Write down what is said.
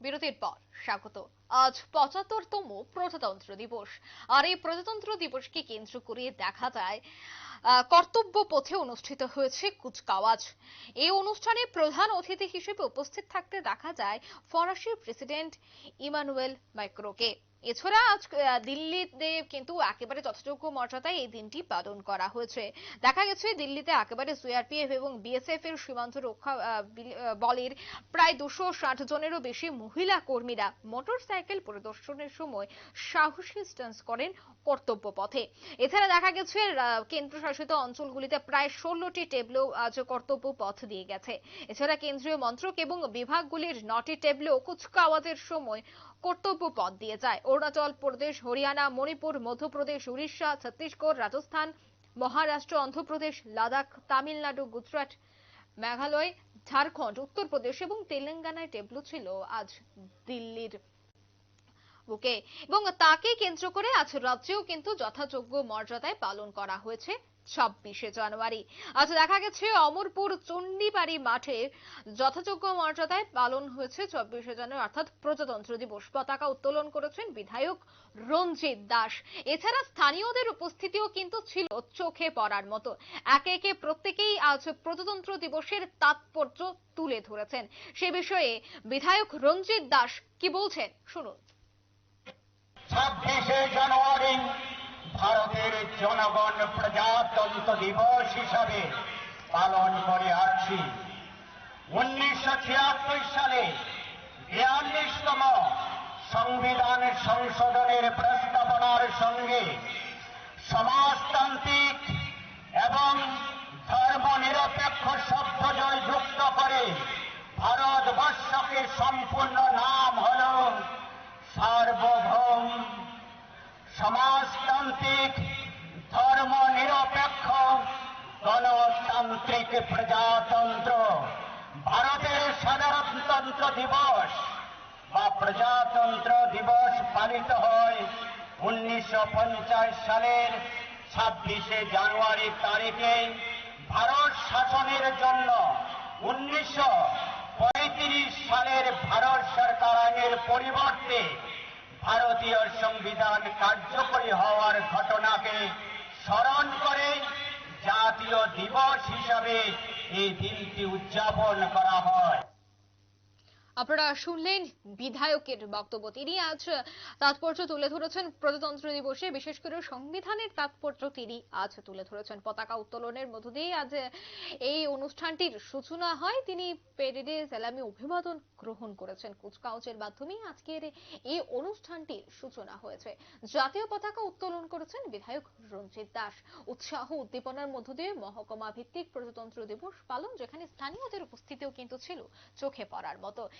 বিরতির পর স্বাগত। আজ পঁচাত্তরতম প্রজাতন্ত্র দিবস। আর এই প্রজাতন্ত্র দিবসকে কেন্দ্র করে দেখা যায় কর্তব্য পথে অনুষ্ঠিত হয়েছে কুচকাওয়াজ। এই অনুষ্ঠানে প্রধান অতিথি হিসেবে উপস্থিত থাকতে দেখা যায় ফরাসি প্রেসিডেন্ট ইমানুয়েল মাইক্রোকে। এছাড়া আজ দিল্লিতে কিন্তু একেবারে যথাযোগ্য মর্যাদায় এই দিনটি পালন করা হয়েছে। দেখা গেছে দিল্লিতে একেবারে সিআরপিএফ এবং বিএসএফ এর সীমান্ত রক্ষা বলের প্রায় দুশো ষাট জনেরও বেশি মহিলা কর্মীরা মোটরসাইকেল পরিদর্শনের সময় সাহসী স্টান্স করেন কর্তব্য পথে। এছাড়া দেখা গেছে আহ, কেন্দ্রশাসিত অঞ্চলগুলিতে প্রায় ষোলোটি টেবলো আজ কর্তব্য পথ দিয়ে গেছে। এছাড়া কেন্দ্রীয় মন্ত্রক এবং বিভাগগুলির নটি টেবলো কুচকাওয়াজের সময় কর্তব্য পথ দিয়ে যায়। অরুণাচল প্রদেশ, হরিয়ানা, মণিপুর, মধ্যপ্রদেশ, উড়িষ্যা, ছত্তিশগড়, রাজস্থান, মহারাষ্ট্র, অন্ধ্রপ্রদেশ, লাদাখ, তামিলনাড়ু, গুজরাট, মেঘালয়, ঝাড়খণ্ড, উত্তরপ্রদেশ এবং তেলেঙ্গানায় টেবলু ছিল আজ দিল্লির বুকে। এবং তাকে কেন্দ্র করে আজ রাজ্যেও কিন্তু যথাযোগ্য মর্যাদায় পালন করা হয়েছে। ছাব্বিশে জানুয়ারি। আজ দেখা গেছে অমরপুর চণ্ডীবাড়ি মাঠে যথাযোগ্য মর্যাদায় পালন হয়েছে চব্বিশে জানুয়ারি, অর্থাৎ প্রজাতন্ত্র দিবস। পতাকা উত্তোলন করেছেন বিধায়ক রঞ্জিত দাস। এছাড়া স্থানীয়দের উপস্থিতিও কিন্তু ছিল চোখে পড়ার মতো। একে একে প্রত্যেকেই আজ প্রজাতন্ত্র দিবসের তাৎপর্য তুলে ধরেছেন। সে বিষয়ে বিধায়ক রঞ্জিত দাস কি বলছেন? শুনুন। ছাব্বিশে জানুয়ারি জনগণ প্রজাতন্ত্র দিবস হিসাবে পালন করে আসছি। উনিশশো ছিয়াত্তর সালে বিয়াল্লিশতম সংবিধান সংশোধনের প্রস্তাবনার সঙ্গে সমাজতান্ত্রিক এবং ধর্মনিরপেক্ষ শব্দজয় যুক্ত করে ভারতবর্ষকে সম্পূর্ণ নাম হল সার্বভৌম সমাজতান্ত্রিক গণতান্ত্রিক প্রজাতন্ত্র, ভারতের সাধারণতন্ত্র দিবস বা প্রজাতন্ত্র দিবস পালিত হয় উনিশশো পঞ্চাশ সালের ছাব্বিশে জানুয়ারি তারিখে। ভারত শাসনের জন্য উনিশশো পঁয়ত্রিশ সালের ভারত সরকার আইনের পরিবর্তে ভারতীয় সংবিধান কার্যকরী হওয়ার ঘটনাকে স্মরণ করে জাতীয় দিবস হিসাবে এই দিনটি উদযাপন করা হয়। আপনারা শুনলেন বিধায়কের বক্তব্য। তিনি আজ তাৎপর্য তুলে ধরেছেন প্রজাতন্ত্র দিবসে, বিশেষ করে সংবিধানের তাৎপর্য তিনি আজ তুলে ধরেছেন। পতাকা উত্তোলনের মধ্য দিয়ে আজ এই অনুষ্ঠানটির সূচনা হয়। তিনি পেরেডে সালামি অভিবাদন গ্রহণ করেছেন। কুচকাউচের মাধ্যমে আজকের এই অনুষ্ঠানটির সূচনা হয়েছে। জাতীয় পতাকা উত্তোলন করেছেন বিধায়ক রঞ্জিত দাস। উৎসাহ উদ্দীপনার মধ্য দিয়ে মহকুমা ভিত্তিক প্রজাতন্ত্র দিবস পালন, যেখানে স্থানীয়দের উপস্থিতিও কিন্তু ছিল চোখে পড়ার মতো।